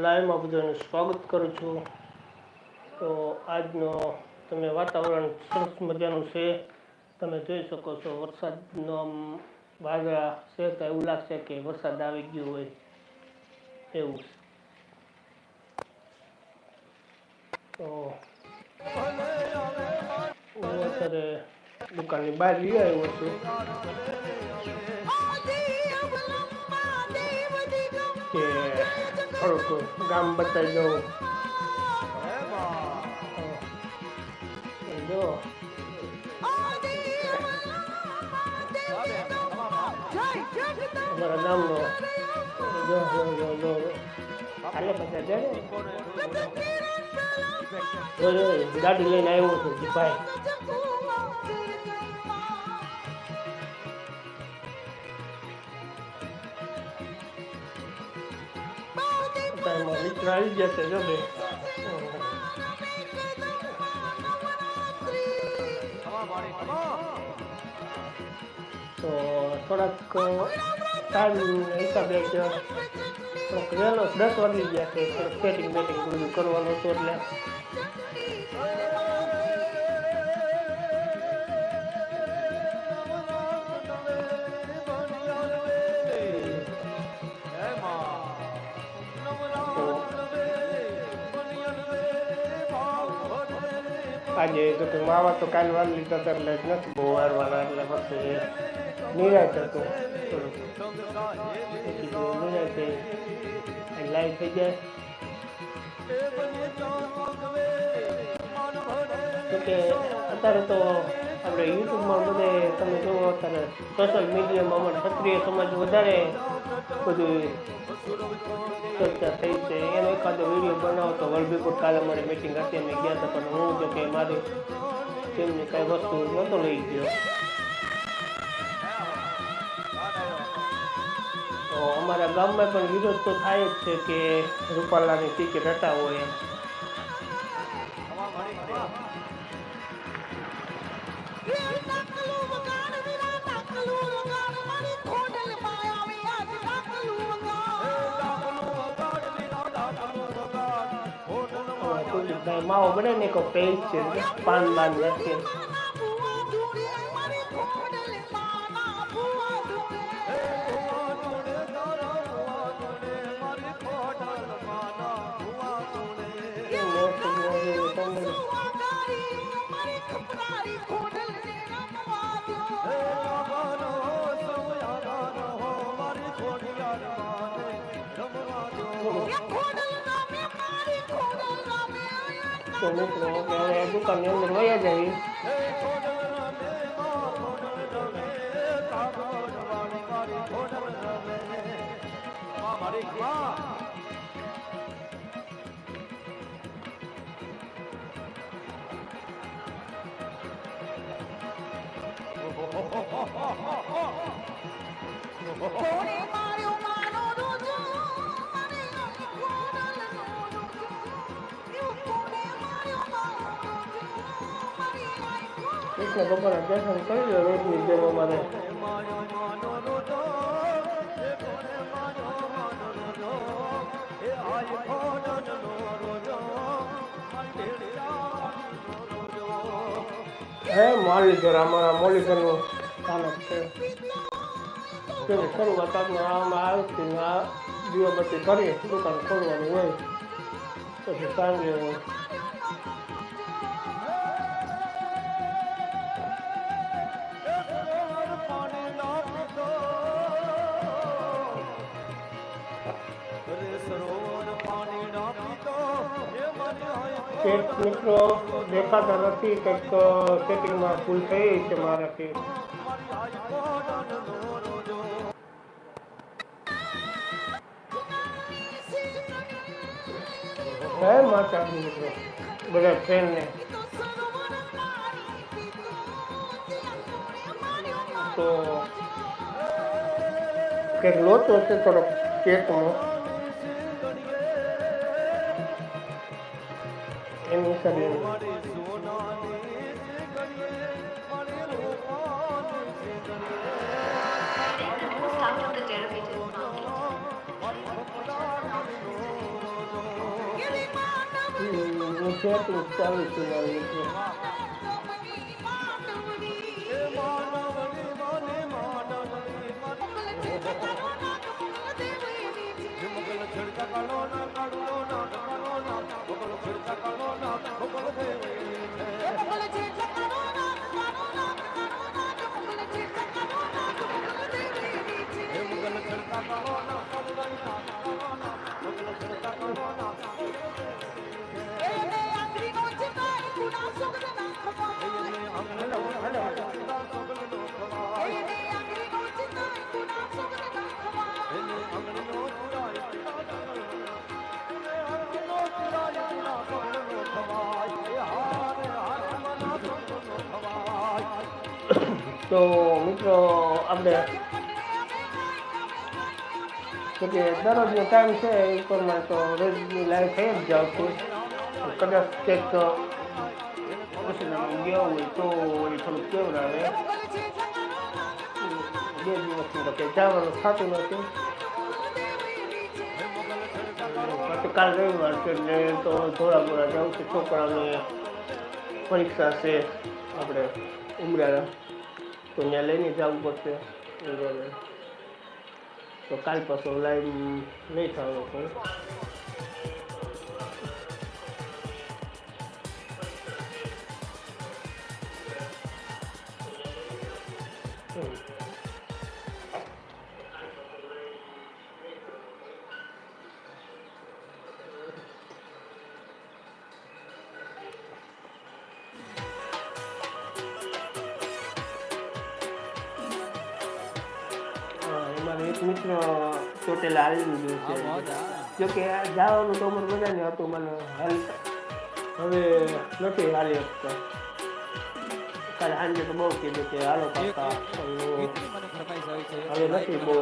લાઈવમાં બધાનું સ્વાગત કરું છું. તો આજનો તમે વાતાવરણ સરસ મજાનું છે. તમે જોઈ શકો છો વરસાદનો વાદળા છે તો એવું લાગશે કે વરસાદ આવી ગયો હોય એવું. તો હું અત્યારે દુકાનની બહાર લઈ આવ્યો છું. થોડુંક ગામ બદલ જવું જો અમારા ગામનો જો જો જો જો કાલે બધા જો જો ગાડી લઈને આવ્યો છું ભાઈ મિત્ર આવી ગયા છે, જો બે. તો થોડાક ટાઈમ હિસાબે થોડોક વહેલો દસ વાગી ગયા છે, થોડુંક સેટિંગ બેટિંગ બધું કરવાનું હતું એટલે. આજે તો કે માવા તો કાલ વાર લીધા હતા એટલે નથી બહુ વારવાના એટલે પછી નિરાશ હતું. થોડુંક નિરાશ લાઈવ થઈ જાય કે અત્યારે તો આપણે યુટ્યુબમાં બધે તમે જુઓ અત્યારે સોશિયલ મીડિયામાં અમારે ક્ષત્રિય સમાજ વધારે બધું ચર્ચા થઈ છે. એનો એકાદો વીડિયો બનાવો તો વલભીપુર કાલે અમારી મિટિંગ હતી, અમે ગયા હતા, પણ હું જો કે મારી તેમની કાંઈ વસ્તુ નહોતો લઈ ગયો. તો અમારા ગામમાં પણ વિરોધ તો થાય જ છે કે રૂપાલાની ટિકિટ હટાવો એમ. માવો બને ને કોઈ પેજ છે પાન બાન નથી તો મિત્રો હવે દુકાનની અંદર વયા જઈએ કૃષ્ણ ભગવાનના દર્શન કરી લો રોજની જેમ અમારે. હે મોરલીધર અમારા મોરલીધરનું સ્થાનક છે. તેની શરૂઆત આપણે આમાં આવતી દીવાબત્તી કરીએ દુકાન ખોલવાની હોય, પછી સાંજે મિત્રો, દેખાતા નથી, કંઈક સેટિંગમાં ભૂલ થઈ છે મારાથી. હે માતાજી બધા ફ્રેન્ડને. તો, કંઈક લોચો છે, થોડોક ચેકમાં હું સેટિંગ ચાલુ છું તો મિત્રો, આપણે તો કે દરરોજનો ટાઈમ છે, એ પ્રમાણે તો રોજની લાઈફ થઈ જ જાવ છું કદાચ કંઈક પછી ગયો હોય તો એ થોડુંક આવે બે દિવસનું તો કંઈ જવાનું થતું નથી. કાલ રવિવાર છે એટલે તો થોડા મોડા જાઉં છું, છોકરાઓને પરીક્ષા છે. આપણે ઉમરાળા તો ત્યાં લઈને જવું પડશે. તો કાલ પાછો લાઈન નહીં થવાનો પણ છે જો કે આ જવાનું તો અમારે બધાને હતું મને હાલ હવે નથી હાલી શકતા. કાલે સાંજે તો બહુ કીધું કે હાલો કાકા હવે નથી બહુ.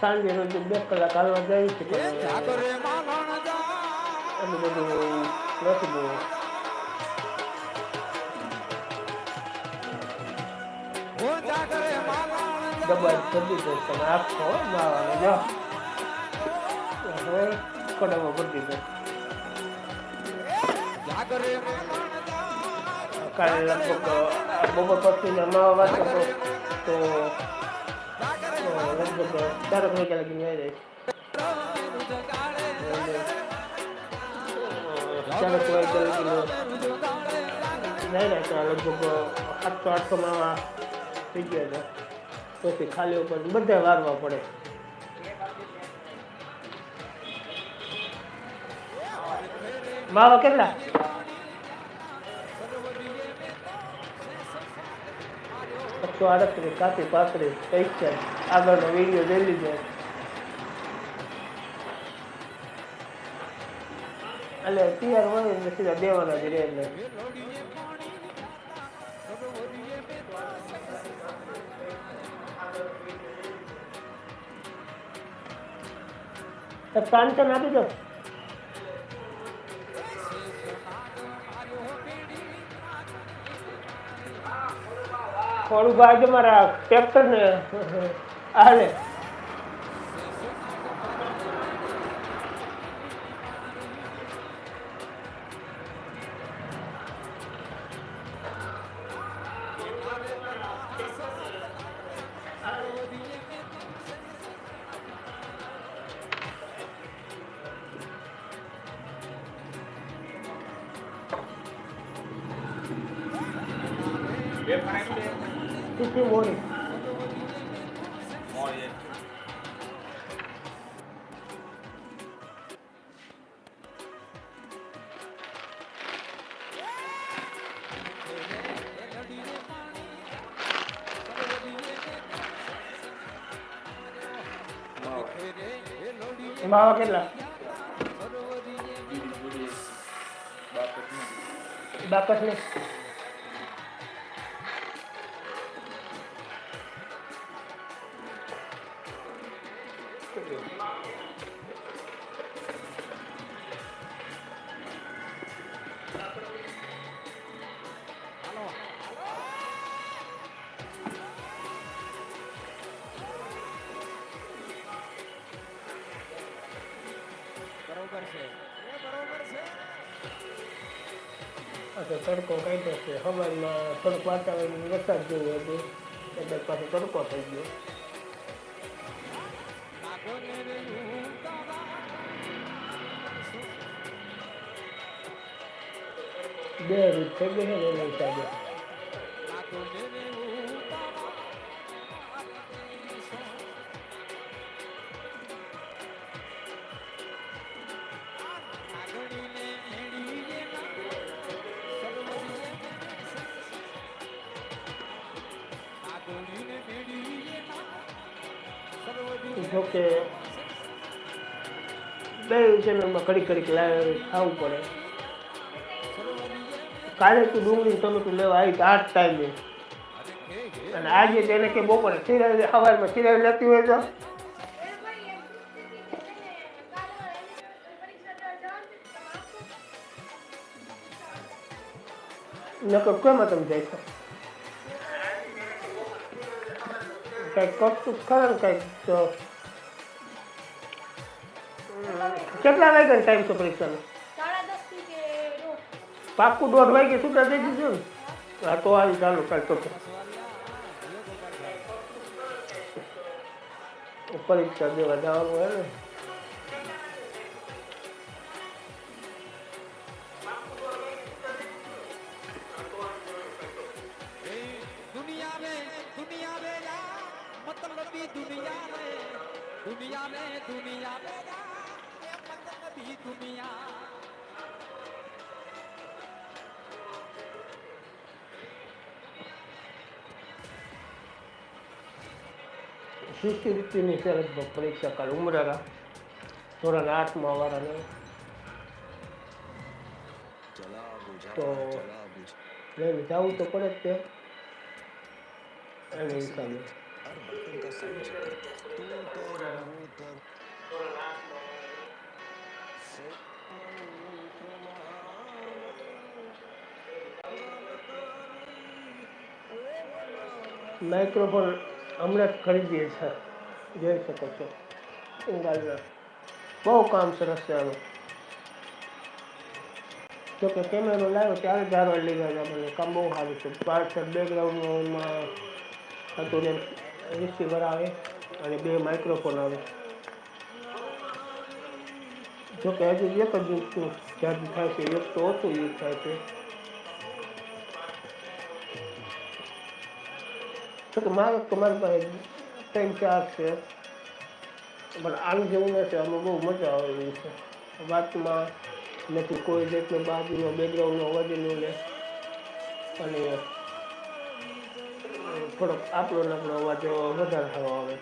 સાંજે રોજ બે કલાક હાલવા જાય છે એટલું બધું નથી બહુ. દબાઈ કરી દીધો તમે આખો માવાનો જો હવે કડામાં ભરી દીધો કાલે લગભગ આ બપોર પછી માવા વાત હતો તો અ, લગભગ ચાર વાગ્યા લગી આવી જાય ચાર વાગ્યા લગી નહીં રાખતા લગભગ આઠસો આઠસો માવા થઈ ગયા હતા પછી ખાલી ઉપર બધા વારવા પડે. માવા કેટલા? એકસો આડત્રીસ કાપી પાંત્રીસ કંઈક છે આગળનો વીડિયો જોઈ લીધો એટલે તૈયાર હોય એટલે સીધા દેવાના જ રહે એટલે તો કાંચન આપી દો થોડું બાજુ મારા ટ્રેક્ટર ને. હાલે. કેટલી મોડી માવા કેટલા બાકસ perdió. Profesor, con que este joven no solo cuarta de universidad, yo, yo, yo, yo, yo, yo, yo, yo, બે રૂપ થઈ છે ને જોકે બે ચેનલમાં ઘડીક ઘડીક લાઈવ ખાવું પડે. કાલે તું ડુંગળી ટમેટું લેવા આવી તો આ જ ટાઈમે. અને આજે તેને કે બપોરે સિરાય સવારમાં સિરાય લેતી હોય તો. નકર કેમાં તમે જાય છો? કંઈક કરતું ખરા કંઈક તો. કેટલા વાગ્યા ટાઈમ છે પરીક્ષાનો પાકું દોઢ વાગે છૂટા થઈ દીધું ને હા તો આવી ચાલુ કાલ તો. પરીક્ષા દેવા જવાનું હોય ને. શિષ્યવૃત્તિની છે લગભગ પરીક્ષા કાલ ઉમરારા ધોરણ આઠમાં વાળાને. તો લઈને જવું તો પડે જ તે. એને હિસાબે. માઇક્રોફોન હમણાં જ ખરીદીએ છે. જોઈ શકો છો. ઇંગાલના બહુ કામ સરસ છે આનું. જોકે કેમેરો લાવ્યો ત્યારે હારવાર લઈ ગયા મને કામ બહુ સારું છે. પાછળ બેકગ્રાઉન્ડમાં હતું ને રિસીવર આવે અને બે માઇક્રોફોન આવે. જોકે હજુ એક જ યુઝ ચાર્જ થાય છે. એક તો ઓછું યુઝ થાય છે. તો કે મારે તમારી પાસે ત્રણ, ચાર છે. પણ આનું જેવું નથી અમે બહુ મજા આવે એવી છે. વાતમાં નથી, કોઈ જાતનો બાજુનો બેકગ્રાઉન્ડનો અવાજ નહીં લે. અને થોડોક આપણો ને આપણો અવાજ વધારે થવા આવે.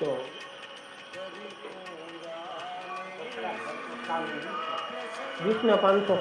તો વીસના પાંચસો.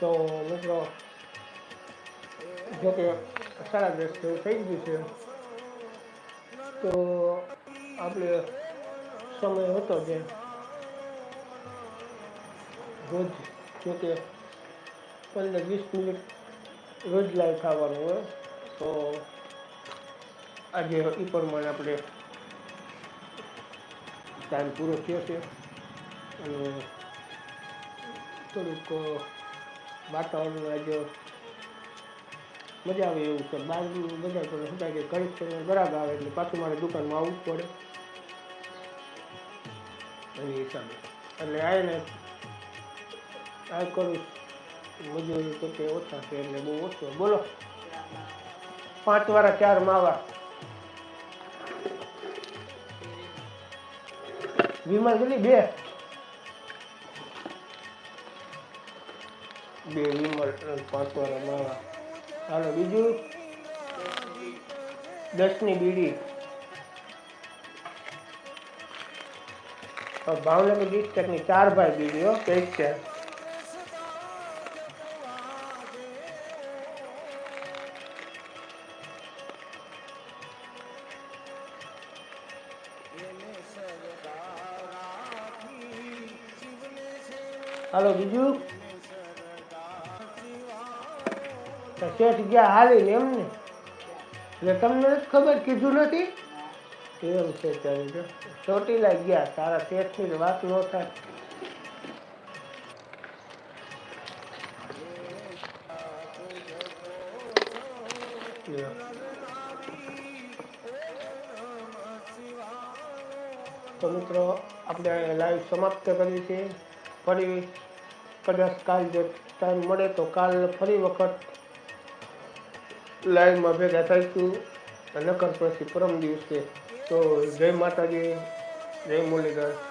તો મિત્રો જોકે સાડા દસ જેવું થઈ ગયું છે તો આપણે સમય હતો જે રોજ જોકે પંદર વીસ મિનિટ રોજ લાઈવ ખાવાનું હોય તો આજે એ પ્રમાણે આપણે ટાઈમ પૂરો થયો છે અને થોડુંક વાતાવરણ આજે મજા આવે એવું છે. બહાર બધા તો શું થાય કે સમય ગરાગ આવે એટલે પાછું મારે દુકાનમાં આવવું પડે. એની હિસાબે. એટલે આવીને આ કરું મજૂરી પોતે ઓછા છે એટલે બહુ ઓછો. બોલો. પાંચ વાળા ચાર માવા. વિમલ કેટલી? બે. બે વિમલ અને પાંચ માવા હાલો, બીજું? દસની બીડી. હવે ભાવનગર ડિસ્ટ્રિક્ટની ચાર ભાઈ બીડીઓ કંઈક છે. હાલો, બીજું? શેઠ ગયા હાલીને એમ ને એટલે તમને ખબર કીધું નથી? એમ છે ચોટીલા ગયા, તારા શેઠની વાત ન થાય. તો મિત્રો, આપણે લાઈવ સમાપ્ત કરી છે ફરી કદાચ કાલ જો ટાઈમ મળે તો કાલ ફરી વખત લાઈવમાં ભેગા થઈશું નકર પછી પરમ દિવસે તો જય માતાજી જય મુરલીધર.